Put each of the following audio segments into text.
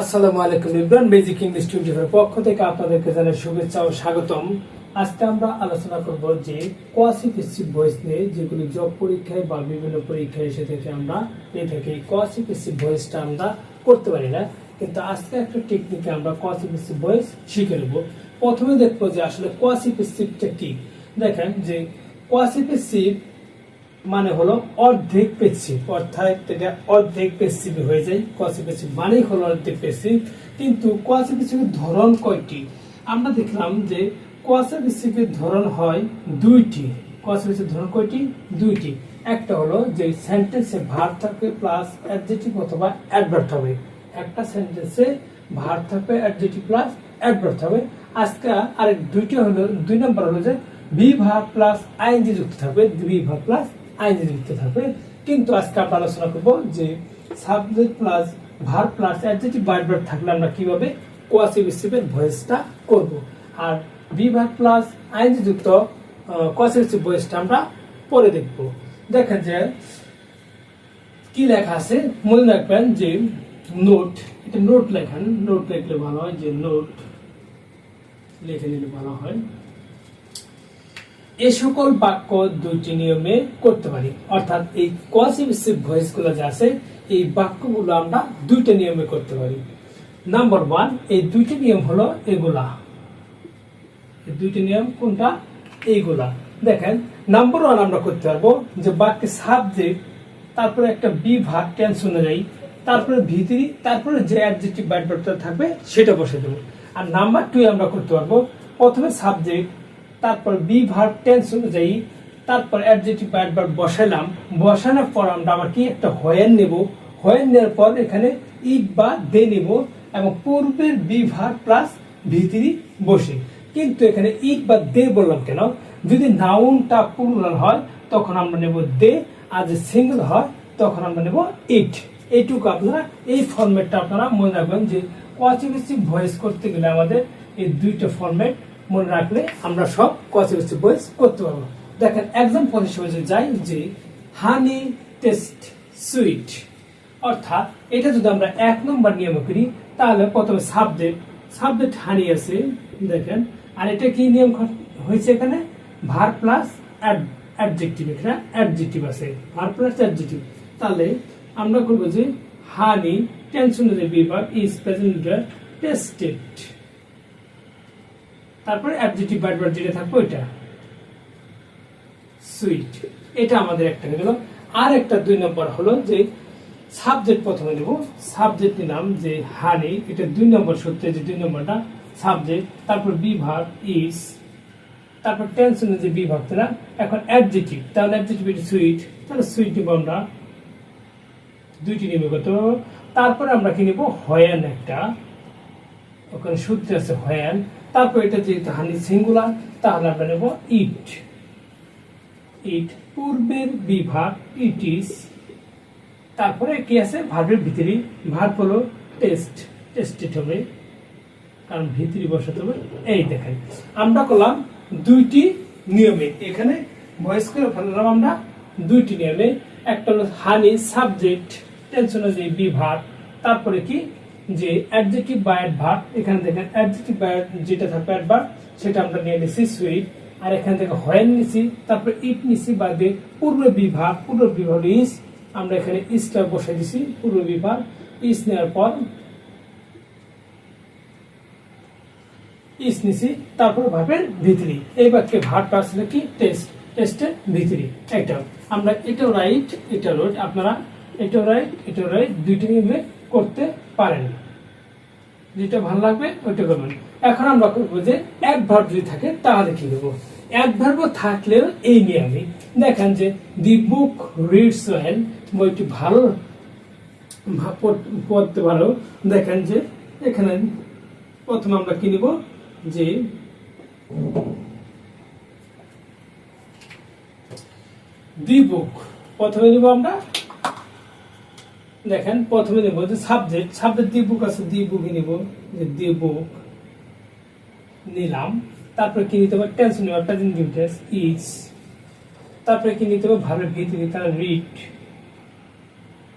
আসসালামু আলাইকুম Imran বেজিক English twenty পক্ষ থেকে আপনাদেরকে জানাই শুভেচ্ছা ও স্বাগতম। আজকে আমরা আলোচনা করব যে কোয়াসিফিসিভ ভয়েস নিয়ে যেগুলি জব পরীক্ষায় বা বিভিন্ন পরীক্ষায় এসে থেকে আমরা পেয়ে থাকি। কোয়াসিফিসিভ ভয়েসটা আমরা করতে পারি না, কিন্তু আজকে একটা টেকনিকে আমরা কোয়াসিফিসিভ ভয়েস শিখে নেব। প্রথমে দেখব যে আসলে কোয়াসিফিসিভটা কি। দেখেন যে কোয়াসিফিসিভ মানে হলো অর্ধেক পেসিভ অর্থাৎ এটা অর্ধেক পেসিভ হয়ে যায় কোয়াসি পেসিভ মানেই হলো অর্ধেক পেসিভ কিন্তু কোয়াসি পেসিভের ধরন কয়টি? আমরা দেখলাম যে কোয়াসি পেসিভের ধরন হয় দুইটি। কোয়াসি পেসিভ ধরন কয়টি? দুইটি। একটা হলো যে সেন্টেন্সে ভার থাকবে প্লাস অ্যাডজেক্টিভ অথবা অ্যাডভার্ট হবে একটা সেন্টেন্সে ভার থাকবে অ্যাডজেক্টিভ প্লাস অ্যাডভার্ট হবে আজকে আরেক দুইটি হলো, দুই নম্বর হলো যে বি ভার প্লাস আইনজি যুক্ত থাকবে বি ভার প্লাস আইনজি যুক্ত থাকবে। কিন্তু আজকে আমরা আলোচনা করব যে subject plus verb plus adjective verb থাকলে আমরা কীভাবে কোয়াসিভিসিভের ভয়েসটা করব। আর বি ভার প্লাস আইনজি যুক্ত কোয়াসিভিসিভ ভয়েসটা আমরা পরে দেখব। দেখেন যে কি লেখা আছে? মনে রাখবেন যে নোট এটা নোট লেখেন নোট লিখলে ভালো হয়, যে নোট লিখে নিলে ভালো হয়। এ সকল বাক্য দুইটি নিয়মে করতে পারি। অর্থাৎ এই কোয়াসিভিসিভ ভয়েসগুলো যে আছে, এই বাক্যগুলো আমরা দুইটা নিয়মে করতে পারি। নাম্বার ওয়ান এই দুইটি নিয়ম হলো এগুলা। দুইটি নিয়ম কোনটা? এইগুলা। দেখেন নাম্বার ওয়ান আমরা করতে পারব যে বাক্যে সাবজেক্ট তারপরে একটা বি ভাগ টেন্স অনুযায়ী, তারপরে ভিতরি, তারপরে যে অ্যাডজেক্টিভ ব্যাডভার্বটা থাকবে, সেটা বসে দেবো। আর নাম্বার টু আমরা করতে পারব, প্রথমে সাবজেক্ট তারপর বি ভার্ব টেন্স অনুযায়ী তারপর অ্যাডজেক্টিভ অ্যাডভার্ব বসালাম বসানোর পর আমরা আবার কি একটা হয়েন নেব। হয়েন নেওয়ার পর এখানে ইট বা দে নেব এবং পূর্বের বি ভার্ব প্লাস ভিতরি বসে। কিন্তু এখানে ইট বা দে বললাম কেন? যদি নাউনটা প্লুরাল হয়, তখন আমরা নেব দে আর যদি সিঙ্গেল হয়, তখন আমরা নেব ইট এইটুকু আপনারা এই ফরম্যাটটা আপনারা মনে রাখবেন যে কোয়াচিভিসিভ ভয়েস করতে গেলে আমাদের এই দুইটা ফরম্যাট মনে রাখলে আমরা সব কোয়াচিভিসিভ ভয়েস করতে পারব। দেখেন এক্সাম্পল হিসেবে যাই যে হানি টেস্ট সুইট অর্থাৎ এটা যদি আমরা এক নম্বর নিয়ম করি, তাহলে প্রথমে সাবজেক্ট সাবজেক্ট হানি আছে, দেখেন। আর এটা কি নিয়ম হয়েছে এখানে? ভার প্লাস অ্যাডজেক্টিভ এখানে অ্যাডজেক্টিভ আছে। ভার প্লাস অ্যাডজেক্টিভ তাহলে আমরা করব যে হানি টেনশন বিভাগ ইজ প্রেজেন্ট টেস্টেড তারপরে অ্যাডজেক্টিভ ভার্ব যেটা থাকবে ওইটা। সুইট এটা আমাদের একটা গেল। আর একটা দুই নম্বর হলো যে সাবজেক্ট প্রথমে নেব। সাবজেক্ট নিলাম যে হানি এটা দুই নম্বর সূত্রে যে দুই নম্বরটা সাবজেক্ট তারপর বিভাগ ইস তারপর টেনশনে যে বিভাগ না এখন অ্যাডজেক্টিভ তাহলে অ্যাডজেক্টিভ সুইট তাহলে সুইট নিব আমরা। দুইটি নেবে পারব। তারপরে আমরা কি নেব? হয়ান একটা ওখানে সূত্রে আছে হয়ান, তারপর এটা যেহেতু হানি সিঙ্গুলার, তাহলে আমরা নেব ইট। ইট, পূর্বের বিভাগ ইট ইস তারপরে কি আছে? ভার্বের ভিতরি ভার্ব হলো টেস্ট, টেস্টেড হবে, কারণ ভিতরে বসাতে হবে, এই দেখেন আমরা করলাম দুইটি নিয়মে। এখানে ভয়েস করে ফেললাম আমরা দুইটি নিয়মে। একটা হলো হানি সাবজেক্ট টেনশন যে বিভাগ, তারপরে কি? যে অ্যাডজেক্টিভ বা অ্যাডভার্ব এখানে দেখেন অ্যাডজেক্টিভ বা যেটা থাকবে অ্যাডভার্ব সেটা আমরা নিয়ে নিছি সুইট আর এখান থেকে হয়েন নিছি, তারপরে ইট নিছি বা দিয়ে পূর্ব বিভাগ পূর্ব বিভাগ ইস আমরা এখানে ইসটা বসে দিছি, পূর্ব বিভাগ ইস নেওয়ার পর ইস নিছি, তারপর ভাবের ভিতরি। এই বাক্যে ভাবটা আসলে কি? টেস্ট টেস্টের ভিতরি। এটা আমরা এটাও রাইট এটা রাইট আপনারা এটাও রাইট এটাও রাইট দুইটি নিয়ে করতে পারেন না যেটা ভালো লাগবে, ওইটা করবেন। এখন আমরা করব যে, এক ভার্ব যদি থাকে, তাহলে কি দেবো এক ভার্ব থাকলেও এই নিয়মে, দেখেন যে, দি বুক রিডস ওয়েল, বইটি ভালো পড়তে ভালো দেখেন যে, এখানে প্রথমে আমরা কি নিব? যে, দি বুক। প্রথমে নিব আমরা দেখেন, প্রথমে নেব যে সাবজেক্ট সাবজেক্ট দি বুক আছে দি বুকই নিব, যে দি বুক নিলাম, তারপরে কি নিতে হবে? টেন্স নেব প্রেজেন্ট টেন্স ইজ তারপরে কি নিতে হবে? ভাবের ভিতরে তাহলে রিড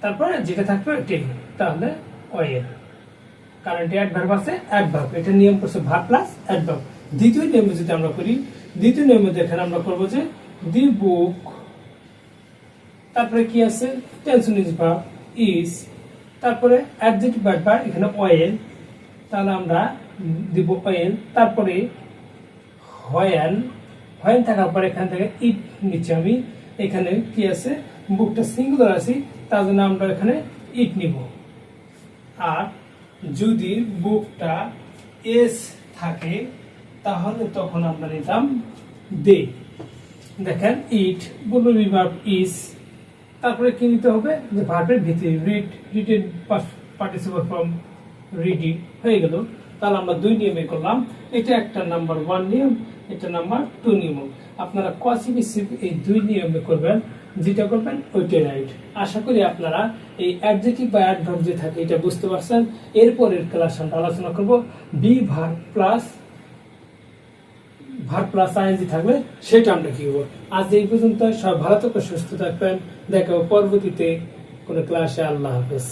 তারপরে যেটা থাকবে টেন তাহলে ওয়েল কারণ এটা অ্যাডভার্ব আছে অ্যাডভার্ব এটা নিয়ম করছে ভার প্লাস অ্যাডভার্ব দ্বিতীয় নিয়মে যদি আমরা করি, দ্বিতীয় নিয়মে দেখেন আমরা করব যে দি বুক তারপরে কি আছে? টেনশন ইজ ভার্ব ইজ তারপরে অ্যাডজেক্টিভ ভার্ব এখানে অয়েল তাহলে আমরা দিব অয়েল তারপরে হয়ান হয়ান থাকার পরে এখান থেকে ইট নিচ্ছি আমি, এখানে কি আছে? বুকটা সিঙ্গুলার আছে, তার জন্য আমরা এখানে ইট নিব। আর যদি বুকটা এস থাকে, তাহলে তখন আমরা নিতাম দে দেখেন ইট ভার্ব ইস তারপরে কি নিতে হবে? যে ভার্বের ভিতরে রিড রিটেড পার্টিসিপেট ফ্রম রিডি হয়ে গেল। তাহলে আমরা দুই নিয়মে করলাম। এটা একটা নাম্বার ওয়ান নিয়ম, এটা নাম্বার টু নিয়ম। আপনারা কসিবিসিভ এই দুই নিয়মে করবেন, যেটা করবেন ওইটাই রাইট আশা করি আপনারা এই অ্যাডজেক্টিভ বা অ্যাডভার্ব যে থাকে, এটা বুঝতে পারছেন। এরপরের ক্লাস আমরা আলোচনা করব B verb plus verb plus ING থাকবে, সেটা আমরা কি করব? আজ এই পর্যন্ত সব ভালো থাকবে সুস্থ থাকবেন, দেখা পরবর্তীতে কোনো ক্লাসে আল্লাহ হাফেজ।